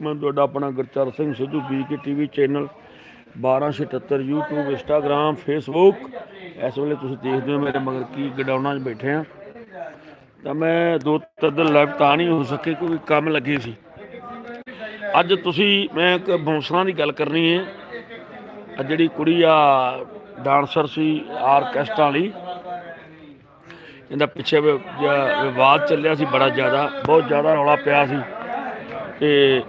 ਮੈਂ ਤੁਹਾਡਾ ਆਪਣਾ Gurchar Singh Sidhu BK TV channel 1277 YouTube, Instagram, Facebook ਇਸ ਵੇਲੇ ਤੁਸੀਂ ਦੇਖਦੇ ਹੋ ਮੇਰੇ ਮਗਰ ਕੀ ਗਡਾਉਣਾ 'ਚ ਬੈਠੇ ਆ। ਤਾਂ ਮੈਂ ਦੋ ਤਿੰਨ ਦਿਨ ਲਾਈਵ ਤਾਂ ਨਹੀਂ ਹੋ ਸਕੇ ਕਿਉਂਕਿ ਕੰਮ ਲੱਗੇ ਸੀ। ਅੱਜ ਤੁਸੀਂ, ਮੈਂ ਇੱਕ ਬੌਂਸਰਾਂ ਦੀ ਗੱਲ ਕਰਨੀ ਹੈ। ਆ ਜਿਹੜੀ ਕੁੜੀ ਆ, ਡਾਂਸਰ ਸੀ, ਆਰਕੈਸਟਰਾ ਵਾਲੀ। ਇਹਦਾ ਪਿੱਛੇ ਵਿ- ਵਿਵਾਦ ਚੱਲਿਆ ਸੀ ਬੜਾ ਜ਼ਿਆਦਾ, ਬਹੁਤ ਜ਼ਿਆਦਾ ਰੌਲਾ ਪਿਆ ਸੀ। ਤੇ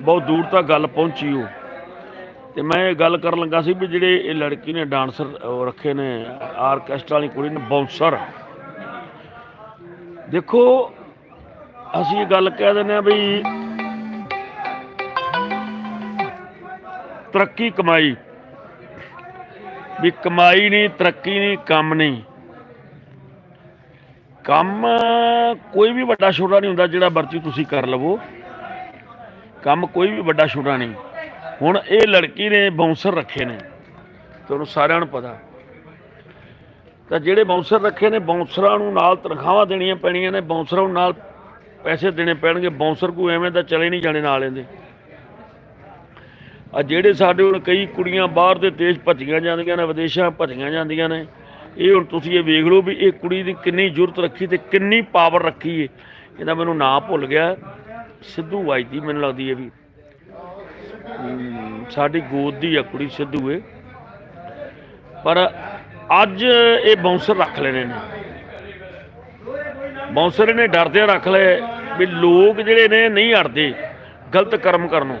ਬਹੁਤ ਦੂਰ ਤੱਕ ਗੱਲ ਪਹੁੰਚੀ ਉਹ। ਤੇ ਮੈਂ ਇਹ ਗੱਲ ਕਰਨ ਲੱਗਾ ਸੀ ਵੀ ਜਿਹੜੇ ਇਹ ਲੜਕੀ ਨੇ ਡਾਂਸਰ ਰੱਖੇ ਨੇ, ਆਰਕੈਸਟਰਾ ਵਾਲੀ ਕੁੜੀ ਨੇ ਬਾਉਂਸਰ ਦੇਖੋ, ਅਸੀਂ ਇਹ ਗੱਲ ਕਹਿ ਦਿੰਦੇ ਆ ਵੀ ਤਰੱਕੀ ਕਮਾਈ। ਵੀ ਕਮਾਈ ਨਹੀਂ, ਤਰੱਕੀ ਨਹੀਂ, ਕੰਮ ਨਹੀਂ। ਕੰਮ ਕੋਈ ਵੀ ਵੱਡਾ ਛੋਟਾ ਨਹੀਂ ਹੁੰਦਾ ਜਿਹੜਾ ਵਰਤੀ ਤੁਸੀਂ ਕਰ ਲਵੋ। ਕੰਮ ਕੋਈ ਵੀ ਵੱਡਾ ਛੋਟਾ ਨਹੀਂ। ਹੁਣ ਇਹ ਲੜਕੀ ਨੇ ਬਾਉਂਸਰ ਰੱਖੇ ਨੇ। ਤੁਹਾਨੂੰ ਸਾਰਿਆਂ ਨੂੰ ਪਤਾ। ਤਾਂ ਜਿਹੜੇ ਬਾਉਂਸਰ ਰੱਖੇ ਨੇ ਬਾਉਂਸਰਾਂ ਨੂੰ ਨਾਲ ਤਨਖਾਹਾਂ ਦੇਣੀਆਂ ਪੈਣੀਆਂ ਨੇ ਬਾਉਂਸਰਾਂ ਨੂੰ ਨਾਲ ਪੈਸੇ ਦੇਣੇ ਪੈਣਗੇ। ਬਾਉਂਸਰ ਕੋਈ ਐਵੇਂ ਤਾਂ ਚਲੇ ਨਹੀਂ ਜਾਣੇ ਨਾਲ ਇਹਦੇ। ਆ ਜਿਹੜੇ ਸਾਡੇ ਹੁਣ ਕਈ ਕੁੜੀਆਂ ਬਾਹਰ ਦੇ ਦੇਸ਼ ਭੱਜੀਆਂ ਜਾਂਦੀਆਂ ਨੇ, ਵਿਦੇਸ਼ਾਂ ਭੱਜੀਆਂ ਜਾਂਦੀਆਂ ਨੇ, ਇਹ ਹੁਣ ਤੁਸੀਂ ਇਹ ਵੇਖ ਲਓ ਵੀ ਇਹ ਕੁੜੀ ਦੀ ਕਿੰਨੀ ਜ਼ਰੂਰਤ ਰੱਖੀ ਤੇ ਕਿੰਨੀ ਪਾਵਰ ਰੱਖੀ ਹੈ ਇਹਦਾ ਮੈਨੂੰ ਨਾਂ ਭੁੱਲ ਗਿਆ। ਸਿੱਧੂ ਵੱਜਦੀ ਮੈਨੂੰ ਲੱਗਦੀ ਹੈ ਵੀ ਸਾਡੀ ਗੋਦ ਦੀ ਆ ਕੁੜੀ ਸਿੱਧੂ ਏ ਪਰ ਅੱਜ ਇਹ ਬੌਂਸਰ ਰੱਖ ਲੈਣੇ ਨੇ। ਬਾਉਂਸਰ ਨੇ ਡਰਦੇ ਰੱਖ ਲਏ ਵੀ ਲੋਕ ਜਿਹੜੇ ਨੇ ਨਹੀਂ ਹਟਦੇ ਗਲਤ ਕਰਮ ਕਰਨੋਂ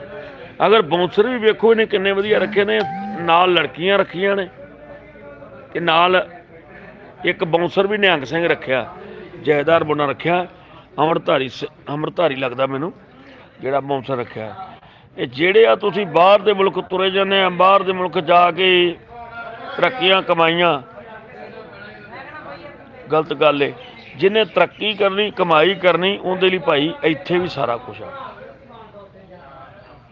ਅਗਰ ਬੌਂਸਰ ਵੀ ਵੇਖੋ ਇਹਨੇ ਕਿੰਨੇ ਵਧੀਆ ਰੱਖੇ ਨੇ, ਨਾਲ ਲੜਕੀਆਂ ਰੱਖੀਆਂ ਨੇ। ਤੇ ਨਾਲ ਇੱਕ ਬੌਂਸਰ ਵੀ ਨਿਹੰਗ ਸਿੰਘ ਰੱਖਿਆ, ਜੈਦਾਰ ਬੁਣਾ ਰੱਖਿਆ। ਅੰਮ੍ਰਿਤਧਾਰੀ ਸ- ਅਮਰਧਾਰੀ ਲੱਗਦਾ ਮੈਨੂੰ, ਜਿਹੜਾ ਬਾਉਂਸਰ ਰੱਖਿਆ ਇਹ ਜਿਹੜੇ ਆ ਤੁਸੀਂ ਬਾਹਰ ਦੇ ਮੁਲਕ ਤੁਰੇ ਜਾਂਦੇ ਆ, ਬਾਹਰ ਦੇ ਮੁਲਕ ਜਾ ਕੇ ਤਰੱਕੀਆਂ ਕਮਾਈਆਂ। ਗਲਤ ਗੱਲ ਏ। ਜਿਹਨੇ ਤਰੱਕੀ ਕਰਨੀ, ਕਮਾਈ ਕਰਨੀ, ਉਹਦੇ ਲਈ ਭਾਈ ਇੱਥੇ ਵੀ ਸਾਰਾ ਕੁਝ ਆ।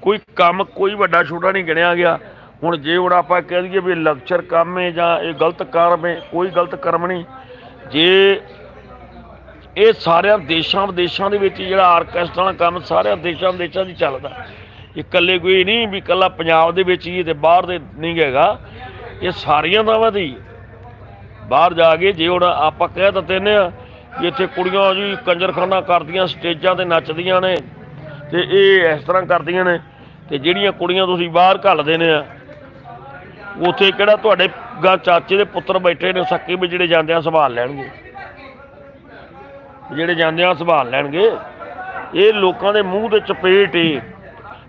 ਕੋਈ ਕੰਮ ਕੋਈ ਵੱਡਾ ਛੋਟਾ ਨਹੀਂ ਗਿਣਿਆ ਗਿਆ। ਹੁਣ ਜੇ ਹੁਣ ਆਪਾਂ ਕਹਿ ਦਈਏ ਵੀ ਲੈਕਚਰ ਕੰਮ ਹੈ ਜਾਂ ਇਹ ਗਲਤ ਕਰਮ ਹੈ ਕੋਈ ਗਲਤ ਕਰਮ ਨਹੀਂ। ਜੇ ਇਹ ਸਾਰਿਆਂ ਦੇਸ਼ਾਂ ਵਿਦੇਸ਼ਾਂ ਦੇ ਵਿੱਚ ਜਿਹੜਾ ਆਰਕੈਸਟਰਾ ਦਾ ਕੰਮ ਸਾਰਿਆਂ ਦੇਸ਼ਾਂ ਵਿਦੇਸ਼ਾਂ 'ਚ ਚੱਲਦਾ। ਇਹ ਇਕੱਲੇ ਕੋਈ ਨਹੀਂ ਵੀ ਇਕੱਲਾ ਪੰਜਾਬ ਦੇ ਵਿੱਚ ਹੀ ਤੇ ਬਾਹਰ ਦੇ ਨਹੀਂ ਹੈਗਾ। ਇਹ ਸਾਰੀਆਂ ਦਾ ਦੀ ਬਾਹਰ ਜਾ ਕੇ ਜੇ ਹੁਣ ਆਪਾਂ ਕਹਿ ਤਾਂ ਦਿੰਦੇ ਆ ਵੀ ਇੱਥੇ ਕੁੜੀਆਂ ਜੀ ਕੰਜਰਖਾਨਾ ਕਰਦੀਆਂ, ਸਟੇਜਾਂ ਤੇ ਨੱਚਦੀਆਂ ਨੇ ਤੇ ਇਹ ਇਸ ਤਰ੍ਹਾਂ ਕਰਦੀਆਂ ਨੇ ਤੇ ਜਿਹੜੀਆਂ ਕੁੜੀਆਂ ਤੁਸੀਂ ਬਾਹਰ ਘੱਲਦੇ ਨੇ ਆ, ਉੱਥੇ ਕਿਹੜਾ ਤੁਹਾਡੇ ਗਾ ਚਾਚੇ ਦੇ ਪੁੱਤਰ ਬੈਠੇ ਨੇ, ਸੱਕੇ ਵੀ ਜਿਹੜੇ ਜਾਂਦੇ ਆ ਸੰਭਾਲ ਲੈਣਗੇ। ਜਿਹੜੇ ਜਾਂਦੇ ਆ ਸੰਭਾਲ ਲੈਣਗੇ, ਇਹ ਲੋਕਾਂ ਦੇ ਮੂੰਹ ਦੇ ਚਪੇਟ ਏ।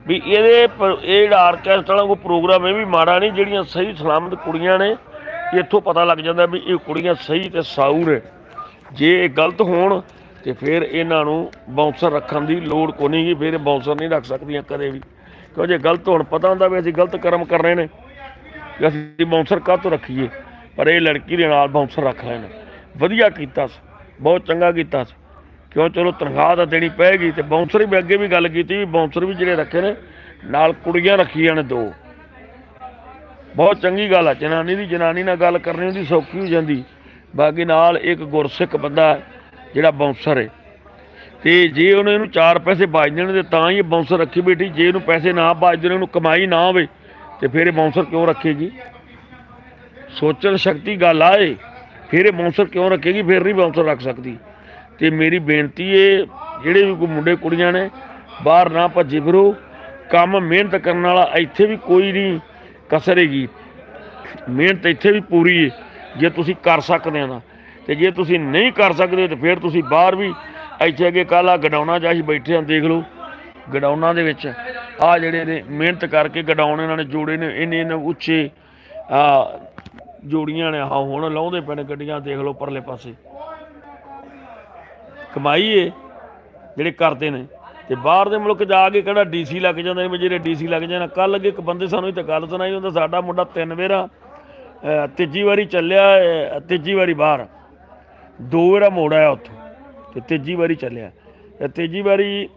ਵੀ ਇਹਦੇ ਪ- ਇਹ ਜਿਹੜਾ ਆਰਕੈਸਟਰਾ ਵਾਲਾ ਕੋਈ ਪ੍ਰੋਗਰਾਮ ਇਹ ਵੀ ਮਾੜਾ ਨਹੀਂ, ਜਿਹੜੀਆਂ ਸਹੀ ਸਲਾਮਤ ਕੁੜੀਆਂ ਨੇ ਇੱਥੋਂ ਪਤਾ ਲੱਗ ਜਾਂਦਾ ਵੀ ਇਹ ਕੁੜੀਆਂ ਸਹੀ ਤੇ ਸਾਊ ਨੇ। ਜੇ ਇਹ ਗਲਤ ਹੋਣ, ਤੇ ਫਿਰ ਇਹਨਾਂ ਨੂੰ ਬਾਉਂਸਰ ਰੱਖਣ ਦੀ ਲੋੜ ਕੋ ਨਹੀਂ ਫਿਰ ਇਹ ਬਾਉਂਸਰ ਨਹੀਂ ਰੱਖ ਸਕਦੀਆਂ ਕਦੇ ਵੀ। ਕਿਉਂ ਜੇ ਗਲਤ ਹੋਣ, ਪਤਾ ਹੁੰਦਾ ਵੀ ਅਸੀਂ ਗਲਤ ਕਰਮ ਕਰ ਰਹੇ ਨੇ, ਵੀ ਅਸੀਂ ਬਾਉਂਸਰ ਕਾਹਤੋਂ ਰੱਖੀਏ? ਪਰ ਇਹ ਲੜਕੀ ਦੇ ਨਾਲ ਬਾਉਂਸਰ ਰੱਖ ਲੈਣ। ਵਧੀਆ ਕੀਤਾ ਬਹੁਤ ਚੰਗਾ ਕੀਤਾ ਸੀ। ਕਿਉਂ? ਚਲੋ ਤਨਖਾਹ ਤਾਂ ਦੇਣੀ ਪਏਗੀ ਤੇ ਬਾਉਂਸਰ ਵੀ ਅੱਗੇ ਵੀ ਗੱਲ ਕੀਤੀ ਵੀ ਬਾਉਂਸਰ ਵੀ ਜਿਹੜੇ ਰੱਖੇ ਨੇ, ਨਾਲ ਕੁੜੀਆਂ ਰੱਖੀਆਂ ਨੇ ਦੋ। ਬਹੁਤ ਚੰਗੀ ਗੱਲ ਆ, ਜਨਾਨੀ ਦੀ ਜਨਾਨੀ ਨਾਲ ਗੱਲ ਕਰਨੀ ਉਹਦੀ ਸੌਖੀ ਹੋ ਜਾਂਦੀ। ਬਾਕੀ ਨਾਲ ਇੱਕ ਗੁਰਸਿੱਖ ਬੰਦਾ ਜਿਹੜਾ ਬਾਉਂਸਰ ਹੈ ਤੇ ਜੇ ਉਹਨੇ ਇਹਨੂੰ ਚਾਰ ਪੈਸੇ ਬਾਜਦੇ ਨੇ, ਤੇ ਤਾਂ ਹੀ ਇਹ ਬਾਉਂਸਰ ਰੱਖੀ ਬੇਟੀ ਜੇ ਇਹਨੂੰ ਪੈਸੇ ਨਾ ਬਾਜਦੇ ਨੇ ਉਹਨੂੰ ਕਮਾਈ ਨਾ ਹੋਵੇ, ਤੇ ਫਿਰ ਇਹ ਬਾਉਂਸਰ ਕਿਉਂ ਰੱਖੇਗੀ? ਸੋਚਣ ਸ਼ਕਤੀ ਗੱਲ ਆਏ ਫਿਰ ਇਹ ਬਾਉਂਸਰ ਕਿਉਂ ਰੱਖੇਗੀ? ਫਿਰ ਨਹੀਂ ਬਾਉਂਸਰ ਰੱਖ ਸਕਦੀ। ਤੇ ਮੇਰੀ ਬੇਨਤੀ ਏ, ਜਿਹੜੇ ਵੀ ਕੋਈ ਮੁੰਡੇ ਕੁੜੀਆਂ ਨੇ, ਬਾਹਰ ਨਾ ਭੱਜੇ ਫਿਰੋ। ਕੰਮ ਮਿਹਨਤ ਕਰਨ ਵਾਲਾ ਇੱਥੇ ਵੀ ਕੋਈ ਨਹੀਂ ਕਸਰੇਗੀ। ਮਿਹਨਤ ਇੱਥੇ ਵੀ ਪੂਰੀ ਏ, ਜੇ ਤੁਸੀਂ ਕਰ ਸਕਦੇ ਆ ਨਾ। ਤੇ ਜੇ ਤੁਸੀਂ ਨਹੀਂ ਕਰ ਸਕਦੇ, ਤੇ ਫਿਰ ਤੁਸੀਂ ਬਾਹਰ ਵੀ ਇੱਥੇ ਅੱਗੇ ਕੱਲ੍ਹ ਆ ਗਡਾਉਣਾ ਜਾ ਅਸੀਂ ਬੈਠੇ ਆ ਦੇਖ ਲਓ। ਗਡਾਉਣਾ ਦੇ ਵਿੱਚ ਆ ਜਿਹੜੇ ਨੇ, ਮਿਹਨਤ ਕਰਕੇ ਗਡਾਉਣ ਇਹਨਾਂ ਨੇ ਜੋੜੇ ਨੇ ਇੰਨੇ ਇੰਨੇ ਉੱਚੇ, ਆ ਜੋੜੀਆਂ ਨੇ, ਆਹ ਹੁਣ ਲਾਉਂਦੇ ਪਏ ਗੱਡੀਆਂ, ਦੇਖ ਲਓ ਪਰਲੇ ਪਾਸੇ। ਕਮਾਈ ਏ ਜਿਹੜੇ ਕਰਦੇ ਨੇ। ਤੇ ਬਾਹਰ ਦੇ ਮੁਲਕ ਜਾ ਕੇ ਕਿਹੜਾ ਡੀਸੀ ਲੱਗ ਜਾਂਦੇ ਨੇ ਵੀ ਜਿਹੜੇ ਡੀਸੀ ਲੱਗ ਜਾਣ ਕੱਲ ਅੱਗੇ ਇੱਕ ਬੰਦੇ ਸਾਨੂੰ ਇਹ ਗੱਲ ਸੁਣਾਈ ਹੁੰਦਾ ਸਾਡਾ ਮੁੰਡਾ ਤਿੰਨ ਵੇਰਾ ਤੀਜੀ ਵਾਰੀ ਚੱਲਿਆ ਤੀਜੀ ਵਾਰੀ ਬਾਹਰ। ਦੋ ਵੇਰਾ ਮੋੜ ਆਇਆ ਉੱਥੋਂ, ਤੇ ਤੀਜੀ ਵਾਰੀ ਚੱਲਿਆ। ਤੇ ਤੀਜੀ ਵਾਰੀ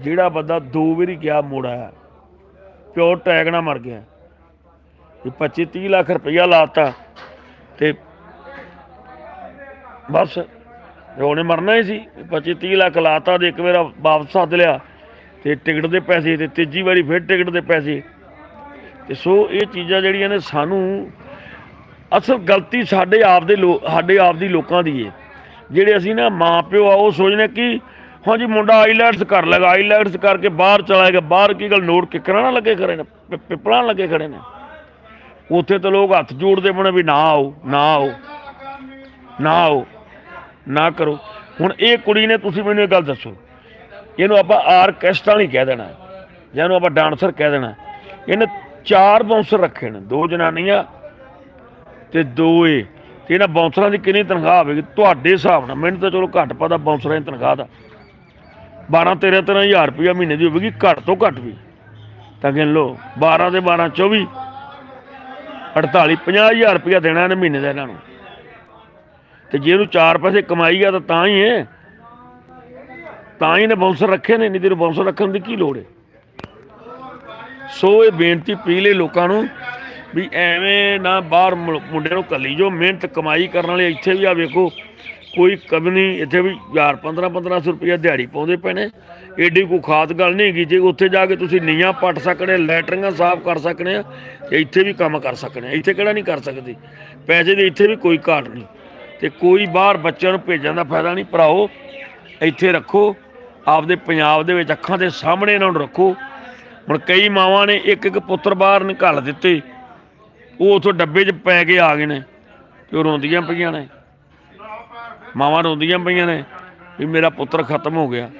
ਜਿਹੜਾ ਬੰਦਾ ਦੋ ਵਾਰੀ ਗਿਆ, ਮੋੜ ਆਇਆ। ਪਿਓ ਟੈਗ ਨਾਲ ਮਰ ਗਿਆ। ਇਹ 25 30 ਲੱਖ ਰੁਪਈਆ ਲਾਤਾ ਤੇ ਬਸ ਉਹਨੇ ਮਰਨਾ ਹੀ ਸੀ। 25 30 ਲੱਖ ਲਾਤਾ ਦੇ ਇੱਕ ਵਾਰ ਵਾਪਸ ਸੱਦ ਲਿਆ ਤੇ ਟਿਕਟ ਦੇ ਪੈਸੇ ਤੇ ਤੀਜੀ ਵਾਰੀ ਫਿਰ ਟਿਕਟ ਦੇ ਪੈਸੇ। ਤੇ ਸੋ ਇਹ ਚੀਜ਼ਾਂ ਜਿਹੜੀਆਂ ਨੇ ਸਾਨੂੰ ਅਸਲ ਗਲਤੀ ਸਾਡੇ ਆਪ ਦੇ ਲੋ- ਸਾਡੇ ਆਪ ਦੀ ਲੋਕਾਂ ਦੀ ਏ। ਜਿਹੜੇ ਅਸੀਂ ਨਾ ਮਾਂ ਪਿਓ ਆ, ਉਹ ਸੋਚਦੇ ਕਿ ਹਾਂਜੀ ਮੁੰਡਾ ਆਈਲੈਟਸ ਕਰ ਲੇਗਾ ਆਈਲੈਟਸ ਕਰਕੇ ਬਾਹਰ ਚਲਾ ਗਿਆ, ਬਾਹਰ ਕੀ ਗੱਲ, ਨੋਟ ਕਿਕਰਾਂ ਨਾ ਲੱਗੇ ਖੜੇ ਨੇ, ਪਿ- ਪਿੱਪਲਾਂ ਲੱਗੇ ਖੜੇ ਨੇ। ਉੱਥੇ ਤਾਂ ਲੋਕ ਹੱਥ ਜੋੜਦੇ ਬਣੇ ਵੀ ਨਾ ਆਓ ਨਾ ਆਓ ਨਾ ਆਓ, ਨਾ ਕਰੋ। ਹੁਣ ਇਹ ਕੁੜੀ ਨੇ ਤੁਸੀਂ ਮੈਨੂੰ ਇਹ ਗੱਲ ਦੱਸੋ, ਇਹਨੂੰ ਆਪਾਂ ਆਰਕੈਸਟਰਾ ਨਹੀਂ ਕਹਿ ਦੇਣਾ, ਜਾਂ ਇਹਨੂੰ ਆਪਾਂ ਡਾਂਸਰ ਕਹਿ ਦੇਣਾ। ਇਹਨੇ ਚਾਰ ਬਾਉਂਸਰ ਰੱਖੇ ਨੇ, ਦੋ ਜਨਾਨੀਆਂ ਤੇ ਦੋ ਏ। ਤੇ ਇਹਨਾਂ ਬਾਉਂਸਰਾਂ ਦੀ ਕਿੰਨੀ ਤਨਖਾਹ ਹੋਵੇਗੀ? ਤੁਹਾਡੇ ਹਿਸਾਬ ਨਾਲ, ਮੈਨੂੰ ਤਾਂ ਚਲੋ ਘੱਟ ਪਤਾ ਬਾਉਂਸਰਾਂ ਦੀ ਤਨਖਾਹ ਦਾ। 12 13 13 ਹਜ਼ਾਰ ਰੁਪਇਆ ਮਹੀਨੇ ਦੀ ਹੋਵੇਗੀ, ਘੱਟ ਤੋਂ ਘੱਟ ਵੀ। ਤਾਂ ਗਿਣ ਲਓ 12 ਦੇ 12 24 48 50 ਹਜ਼ਾਰ ਰੁਪਇਆ ਦੇਣਾ ਇਹਨੇ ਮਹੀਨੇ ਦਾ ਇਹਨਾਂ ਨੂੰ। ਤੇ ਜੇ ਇਹਨੂੰ ਚਾਰ ਪੈਸੇ ਕਮਾਈ ਆ ਤਾਂ ਤਾਂ ਹੀ ਹੈ ਤਾਂ ਹੀ ਨੇ ਬਾਉਂਸਰ ਰੱਖੇ ਨੇ ਨਹੀਂ ਤੇ ਇਹਨੂੰ ਬਾਉਂਸਰ ਰੱਖਣ ਦੀ ਕੀ ਲੋੜ ਹੈ ਸੋ ਇਹ ਬੇਨਤੀ ਪੀਲੇ ਲੋਕਾਂ ਨੂੰ ਵੀ ਐਵੇਂ ਨਾ ਬਾਹਰ ਮੁ- ਮੁੰਡੇ ਨੂੰ ਕੱਲੀ ਜੋ ਮਿਹਨਤ ਕਮਾਈ ਕਰਨ ਵਾਲੇ ਇੱਥੇ ਵੀ ਆ ਵੇਖੋ। ਕੋਈ ਕਮ ਨਹੀਂ, ਇੱਥੇ ਵੀ 1000 15 1500 ਰੁਪਇਆ ਦਿਹਾੜੀ ਪਾਉਂਦੇ ਪੈਣੇ ਨੇ। ਏਡੀ ਕੋਈ ਖਾਸ ਗੱਲ ਨਹੀਂ ਹੈਗੀ, ਜੇ ਉੱਥੇ ਜਾ ਕੇ ਤੁਸੀਂ ਨੀਆਂ ਪੱਟ ਸਕਣੇ ਲੈਟਰਿੰਗਾਂ ਸਾਫ਼ ਕਰ ਸਕਣੇ ਆ, ਤੇ ਇੱਥੇ ਵੀ ਕੰਮ ਕਰ ਸਕਣੇ ਆ। ਇੱਥੇ ਕਿਹੜਾ ਨਹੀਂ ਕਰ ਸਕਦੇ। ਪੈਸੇ ਦੀ ਇੱਥੇ ਵੀ ਕੋਈ ਘਾਟ ਨਹੀਂ। ਤੇ ਕੋਈ ਬਾਹਰ ਬੱਚਿਆਂ ਨੂੰ ਭੇਜਣ ਦਾ ਫਾਇਦਾ ਨਹੀਂ। ਭਰਾਓ ਇੱਥੇ ਰੱਖੋ, ਆਪਦੇ ਪੰਜਾਬ ਦੇ ਵਿੱਚ ਅੱਖਾਂ ਦੇ ਸਾਹਮਣੇ ਇਹਨਾਂ ਨੂੰ ਰੱਖੋ। ਹੁਣ ਕਈ ਮਾਵਾਂ ਨੇ ਇੱਕ ਇੱਕ ਪੁੱਤਰ ਬਾਹਰ ਨਿਕਾਲ ਦਿੱਤੇ। ਉਹ ਉਥੋਂ ਡੱਬੇ 'ਚ ਪੈ ਕੇ ਆ ਗਏ ਨੇ, ਤੇ ਉਹ ਰੋਂਦੀਆਂ ਪਈਆਂ ਨੇ। ਮਾਵਾਂ ਰੋਂਦੀਆਂ ਪਈਆਂ ਨੇ ਵੀ ਮੇਰਾ ਪੁੱਤਰ ਖਤਮ ਹੋ ਗਿਆ।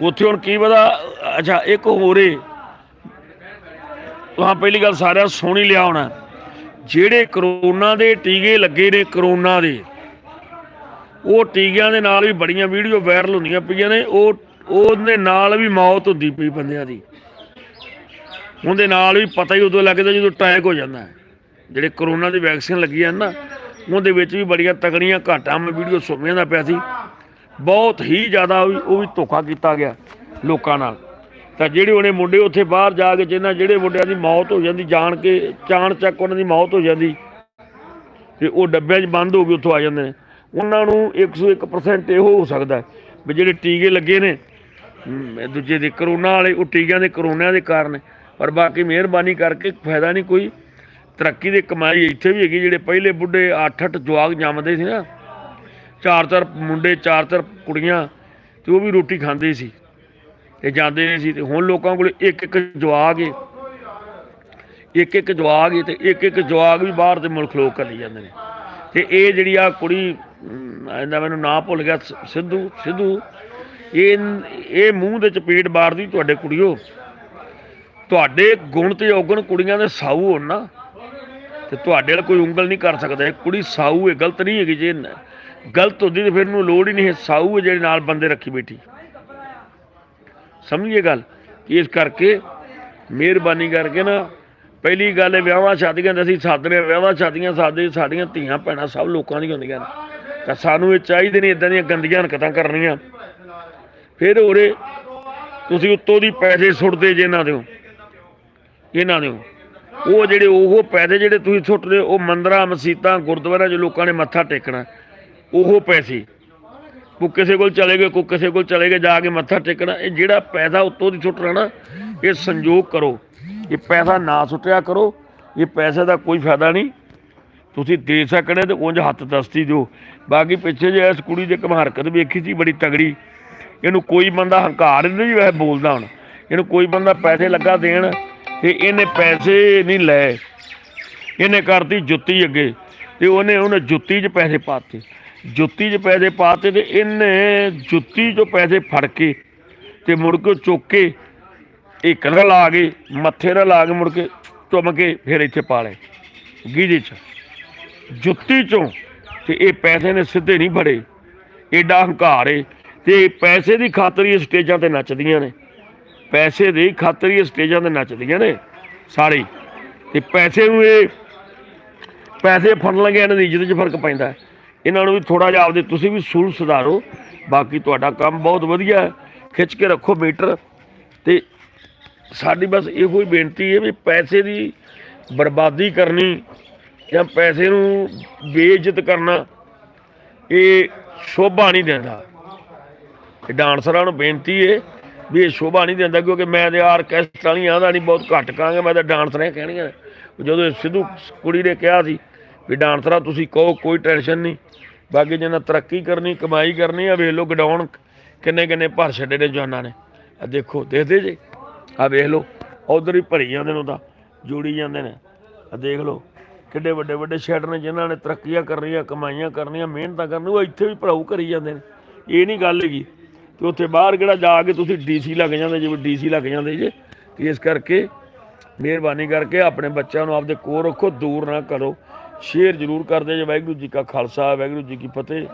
ਉੱਥੇ ਹੁਣ ਕੀ ਪਤਾ, ਅੱਛਾ, ਇੱਕ ਹੋਰੇ ਤੁਹਾਂ ਪਹਿਲੀ ਗੱਲ ਸਾਰਿਆਂ ਸੁਣ ਹੀ ਲਿਆ ਹੋਣਾ। ਜਿਹੜੇ ਕਰੋਨਾ ਦੇ ਟੀਕੇ ਲੱਗੇ ਨੇ, ਕਰੋਨਾ ਦੇ, ਉਹ ਟੀਕਿਆਂ ਦੇ ਨਾਲ ਵੀ ਬੜੀਆਂ ਵੀਡੀਓ ਵਾਇਰਲ ਹੁੰਦੀਆਂ ਪਈਆਂ ਨੇ। ਉਹ, ਉਹਦੇ ਨਾਲ ਵੀ ਮੌਤ ਹੁੰਦੀ ਪਈ ਬੰਦਿਆਂ ਦੀ। ਉਹਦੇ ਨਾਲ ਵੀ ਪਤਾ ਹੀ ਉਦੋਂ ਲੱਗਦਾ ਜਦੋਂ ਅਟੈਕ ਹੋ ਜਾਂਦਾ। ਜਿਹੜੇ ਕਰੋਨਾ ਦੀ ਵੈਕਸੀਨ ਲੱਗੀ ਆ ਨਾ ਉਹਦੇ ਵਿੱਚ ਵੀ ਬੜੀਆਂ ਤਗੜੀਆਂ ਘਾਟਾਂ, ਮੈਂ ਵੀਡੀਓ ਸੁਣਿਆ ਦਾ ਪਿਆ ਸੀ। ਬਹੁਤ ਹੀ ਜ਼ਿਆਦਾ ਉਹ ਵੀ- ਉਹ ਵੀ ਧੋਖਾ ਕੀਤਾ ਗਿਆ ਲੋਕਾਂ ਨਾਲ। ਤਾਂ ਜਿਹੜੇ ਉਹਨੇ ਮੁੰਡੇ ਉੱਥੇ ਬਾਹਰ ਜਾ ਕੇ ਜਿਨ੍ਹਾਂ ਜਿਹੜੇ ਮੁੰਡਿਆਂ ਦੀ ਮੌਤ ਹੋ ਜਾਂਦੀ, ਜਾਣ ਕੇ ਚਾਣ ਚੱਕ ਉਹਨਾਂ ਦੀ ਮੌਤ ਹੋ ਜਾਂਦੀ, ਤੇ ਉਹ ਡੱਬਿਆਂ 'ਚ ਬੰਦ ਹੋ ਕੇ ਉੱਥੋਂ ਆ ਜਾਂਦੇ ਨੇ। ਉਹਨਾਂ ਨੂੰ 101% ਇਹੋ ਹੋ ਸਕਦਾ ਵੀ ਜਿਹੜੇ ਟੀਕੇ ਲੱਗੇ ਨੇ ਦੂਜੇ ਦੇ ਕਰੋਨਾ ਵਾਲੇ, ਉਹ ਟੀਕਿਆਂ ਦੇ ਕਰੋਨਾ ਦੇ ਕਾਰਨ। ਪਰ ਬਾਕੀ ਮਿਹਰਬਾਨੀ ਕਰਕੇ, ਫਾਇਦਾ ਨਹੀਂ ਕੋਈ। ਤਰੱਕੀ ਦੀ ਕਮਾਈ ਇੱਥੇ ਵੀ ਹੈਗੀ, ਜਿਹੜੇ ਪਹਿਲੇ ਬੁੱਢੇ 8-8 ਜਵਾਗ ਜੰਮਦੇ ਸੀ ਨਾ, ਚਾਰ ਚਾਰ ਮੁੰਡੇ, ਚਾਰ ਚਾਰ ਕੁੜੀਆਂ, ਤੇ ਉਹ ਵੀ ਰੋਟੀ ਖਾਂਦੇ ਸੀ, ਤੇ ਜਾਂਦੇ ਨਹੀਂ ਸੀ, ਤੇ ਹੁਣ ਲੋਕਾਂ ਕੋਲ ਇੱਕ ਇੱਕ ਜਵਾਗ ਏ, ਇੱਕ ਇੱਕ ਜਵਾਗ ਏ, ਤੇ ਇੱਕ ਇੱਕ ਜਵਾਗ ਵੀ ਬਾਹਰ ਦੇ ਮੁਲਕ ਲੋਕ ਕਰੀ ਜਾਂਦੇ ਨੇ, ਤੇ ਇਹ ਜਿਹੜੀ ਆ ਕੁੜੀ ਇਹਦਾ ਮੈਨੂੰ ਨਾਂ ਭੁੱਲ ਗਿਆ, ਸ- ਸਿੱਧੂ ਸਿੱਧੂ, ਇਹ ਇਹ ਮੂੰਹ ਦੇ ਚਪੇਟ ਮਾਰਦੀ ਤੁਹਾਡੇ ਕੁੜੀਓ, ਤੁਹਾਡੇ ਗੁਣ ਤੇ ਔਗਣ ਕੁੜੀਆਂ ਦੇ ਸਾਊ ਹੋਣ ਨਾ ਤੇ ਤੁਹਾਡੇ ਨਾਲ ਕੋਈ ਉਂਗਲ ਨਹੀਂ ਕਰ ਸਕਦਾ। ਇਹ ਕੁੜੀ ਸਾਊ ਹੈ ਗਲਤ ਨਹੀਂ ਹੈਗੀ ਜੇ। ਗਲਤ ਹੁੰਦੀ ਤੇ ਫਿਰ ਨੂੰ ਲੋੜ ਹੀ ਨਹੀਂ ਹੈ ਸਾਊ ਹੈ ਜਿਹੜੇ ਨਾਲ ਬੰਦੇ ਰੱਖੀ ਬੈਠੀ। ਸਮਝੀਏ ਗੱਲ? ਇਸ ਕਰਕੇ ਮਿਹਰਬਾਨੀ ਕਰਕੇ ਨਾ, ਪਹਿਲੀ ਗੱਲ ਹੈ ਵਿਆਹਾਂ ਸ਼ਾਦੀਆਂ ਦੇ ਅਸੀਂ ਸਾਦਨੇ, ਵਿਆਹਾਂ ਸ਼ਾਦੀਆਂ ਸਾਦੇ, ਸਾਡੀਆਂ ਧੀਆਂ ਭੈਣਾਂ ਸਭ ਲੋਕਾਂ ਦੀਆਂ ਹੁੰਦੀਆਂ ਨੇ। ਤਾਂ ਸਾਨੂੰ ਇਹ ਚਾਹੀਦੇ ਨੇ ਇਦਾਂ ਦੀਆਂ ਗੰਦੀਆਂ ਹਰਕਤਾਂ ਕਰਨੀਆਂ। ਫਿਰ ਉਰੇ ਤੁਸੀਂ ਉੱਤੋਂ ਦੀ ਪੈਸੇ ਸੁੱਟਦੇ ਜੇ ਇਹਨਾਂ ਦਿਓ। ਇਹਨਾਂ ਦਿਓ। ਉਹ ਜਿਹੜੇ ਉਹ ਪੈਸੇ ਜਿਹੜੇ ਤੁਸੀਂ ਸੁੱਟਦੇ ਹੋ, ਉਹ ਮੰਦਰਾਂ ਮਸਜਿਦਾਂ ਗੁਰਦੁਆਰਿਆਂ 'ਚ ਲੋਕਾਂ ਨੇ ਮੱਥਾ ਟੇਕਣਾ। ਉਹ ਪੈਸੇ। ਕੋ ਕਿਸੇ ਕੋਲ ਚਲੇ ਗਏ ਕੋ ਕਿਸੇ ਕੋਲ ਚਲੇ ਗਏ ਜਾ ਕੇ ਮੱਥਾ ਟੇਕਣਾ। ਇਹ ਜਿਹੜਾ ਪੈਸਾ ਉੱਤੋਂ ਦੀ ਸੁੱਟਣਾ ਨਾ ਇਹ ਸੰਯੋਗ ਕਰੋ। ਇਹ ਪੈਸਾ ਨਾ ਸੁੱਟਿਆ ਕਰੋ ਇਹ ਪੈਸੇ ਦਾ ਕੋਈ ਫਾਇਦਾ ਨਹੀਂ। ਤੁਸੀਂ ਦੇ ਸਕਣੇ ਤੇ ਉਂਝ ਹੱਥ ਦਸਤੀ ਦਿਓ। ਬਾਕੀ ਪਿੱਛੇ ਜੇ ਇਸ ਕੁੜੀ ਦੇ ਇੱਕ ਮੈਂ ਹਰਕਤ ਵੇਖੀ ਸੀ ਬੜੀ ਤਗੜੀ। ਇਹਨੂੰ ਕੋਈ ਬੰਦਾ ਹੰਕਾਰ ਨਹੀਂ ਵੈਸੇ ਬੋਲਦਾ ਹੁਣ। ਇਹਨੂੰ ਕੋਈ ਬੰਦਾ ਪੈਸੇ ਲੱਗਾ ਦੇਣ ਤੇ ਇਹਨੇ ਪੈਸੇ ਨਹੀਂ ਲਏ। ਇਹਨੇ ਕਰਤੀ ਜੁੱਤੀ ਅੱਗੇ ਤੇ ਉਹਨੇ ਉਹਨੇ ਜੁੱਤੀ 'ਚ ਪੈਸੇ ਪਾਤੇ। ਜੁੱਤੀ 'ਚ ਪੈਸੇ ਪਾਤੇ ਤੇ ਇਹਨੇ ਜੁੱਤੀ 'ਚੋਂ ਪੈਸੇ ਫੜ ਕੇ ਤੇ ਮੁੜ ਕੇ ਚੁੱਕ ਕੇ ਇੱਕ ਨਾਲ ਲਾ ਕੇ ਮੱਥੇ ਨਾਲ ਲਾ ਕੇ ਮੁੜ ਕੇ ਚੁੰਮ ਕੇ ਫਿਰ ਇੱਥੇ ਪਾ ਲਏ, ਗੀਜੇ 'ਚ। ਜੁੱਤੀ 'ਚੋਂ ਤੇ ਇਹ ਪੈਸੇ ਨੇ ਸਿੱਧੇ ਨਹੀਂ ਫੜੇ। ਏਡਾ ਹੰਕਾਰ ਏ ਤੇ ਪੈਸੇ ਦੀ ਖਾਤਰ ਹੀ ਇਹ ਸਟੇਜਾਂ ਤੇ ਨੱਚਦੀਆਂ ਨੇ। ਪੈਸੇ ਦੇ ਖਾਤਰ ਹੀ ਸਟੇਜਾਂ ਤੇ ਨੱਚਦੀਆਂ ਨੇ ਸਾਰੇ ਤੇ ਪੈਸੇ ਨੂੰ ਇਹ, ਪੈਸੇ ਫੜਨ ਲੱਗੇ ਇਹਨਾਂ ਦੀ ਇੱਜ਼ਤ 'ਚ ਫ਼ਰਕ ਪੈਂਦਾ ਇਹਨਾਂ ਨੂੰ ਵੀ ਥੋੜਾ ਜਿਹਾ ਆਪਦੇ ਤੁਸੀਂ ਵੀ ਸੂਲ ਸੁਧਾਰੋ। ਬਾਕੀ ਤੁਹਾਡਾ ਕੰਮ ਬਹੁਤ ਵਧੀਆ ਹੈ। ਖਿੱਚ ਕੇ ਰੱਖੋ ਮੀਟਰ। ਤੇ ਸਾਡੀ ਬਸ ਇਹੋ ਹੀ ਬੇਨਤੀ ਹੈ ਵੀ ਪੈਸੇ ਦੀ ਬਰਬਾਦੀ ਕਰਨੀ ਜਾਂ ਪੈਸੇ ਨੂੰ ਬੇਇੱਜ਼ਤ ਕਰਨਾ, ਇਹ ਸ਼ੋਭਾ ਨਹੀਂ ਦਿੰਦਾ। ਡਾਂਸਰਾਂ ਨੂੰ ਬੇਨਤੀ ਹੈ ਵੀ ਇਹ ਸ਼ੋਭਾ ਨਹੀਂ ਦਿੰਦਾ ਕਿਉਂਕਿ ਮੈਂ ਤੇ ਆਰਕੈਸਟਰਾ ਵਾਲੀਆਂ ਦਾ ਨਹੀਂ ਬਹੁਤ ਘੱਟ ਕਹਾਂਗਾ ਮੈਂ ਤਾਂ ਡਾਂਸਰਾਂ ਹੀ ਕਹਿਣੀਆਂ ਜਦੋਂ ਸਿੱਧੂ ਕੁੜੀ ਨੇ ਕਿਹਾ ਸੀ ਵੀ ਡਾਂਸਰਾ, ਤੁਸੀਂ ਕਹੋ ਕੋਈ ਟੈਨਸ਼ਨ ਨਹੀਂ। ਬਾਕੀ ਜਿਹਨਾਂ ਤਰੱਕੀ ਕਰਨੀ, ਕਮਾਈ ਕਰਨੀ ਆ, ਵੇਖ ਲਓ ਗਡਾਉਣ ਕਿੰਨੇ ਕਿੰਨੇ ਭਰ ਛੱਡੇ ਨੇ ਜਵਾਨਾਂ ਨੇ। ਆ ਦੇਖੋ, ਦੇਖਦੇ ਜੇ। ਆ ਵੇਖ ਲਓ, ਉਧਰ ਹੀ ਭਰੀ ਜਾਂਦੇ ਨੇ ਉਹ ਤਾਂ, ਜੋੜੀ ਜਾਂਦੇ ਨੇ। ਆ ਦੇਖ ਲਓ, ਕਿੱਡੇ ਵੱਡੇ ਵੱਡੇ ਸ਼ੈਡ ਨੇ ਜਿਨ੍ਹਾਂ ਨੇ ਤਰੱਕੀਆਂ ਕਰਨੀਆਂ, ਕਮਾਈਆਂ ਕਰਨੀਆਂ, ਮਿਹਨਤਾਂ ਕਰਨੀਆਂ, ਉਹ ਇੱਥੇ ਵੀ ਭਰਾਉ ਕਰੀ ਜਾਂਦੇ ਨੇ। ਇਹ ਨਹੀਂ ਗੱਲ ਹੈਗੀ। ਤੇ ਉੱਥੇ ਬਾਹਰ ਕਿਹੜਾ ਜਾ ਕੇ ਤੁਸੀਂ ਡੀਸੀ ਲੱਗ ਜਾਂਦੇ, ਜਿਵੇਂ ਡੀਸੀ ਲੱਗ ਜਾਂਦੇ ਜੇ। ਤੇ ਇਸ ਕਰਕੇ ਮਿਹਰਬਾਨੀ ਕਰਕੇ ਆਪਣੇ ਬੱਚਿਆਂ ਨੂੰ ਆਪਦੇ ਕੋਲ ਰੱਖੋ, ਦੂਰ ਨਾ ਕਰੋ। ਸ਼ੇਅਰ ਜ਼ਰੂਰ ਕਰਦੇ ਜੇ। ਵਾਹਿਗੁਰੂ ਜੀ ਕਾ ਖਾਲਸਾ, ਵਾਹਿਗੁਰੂ ਜੀ ਕੀ ਫਤਿਹ।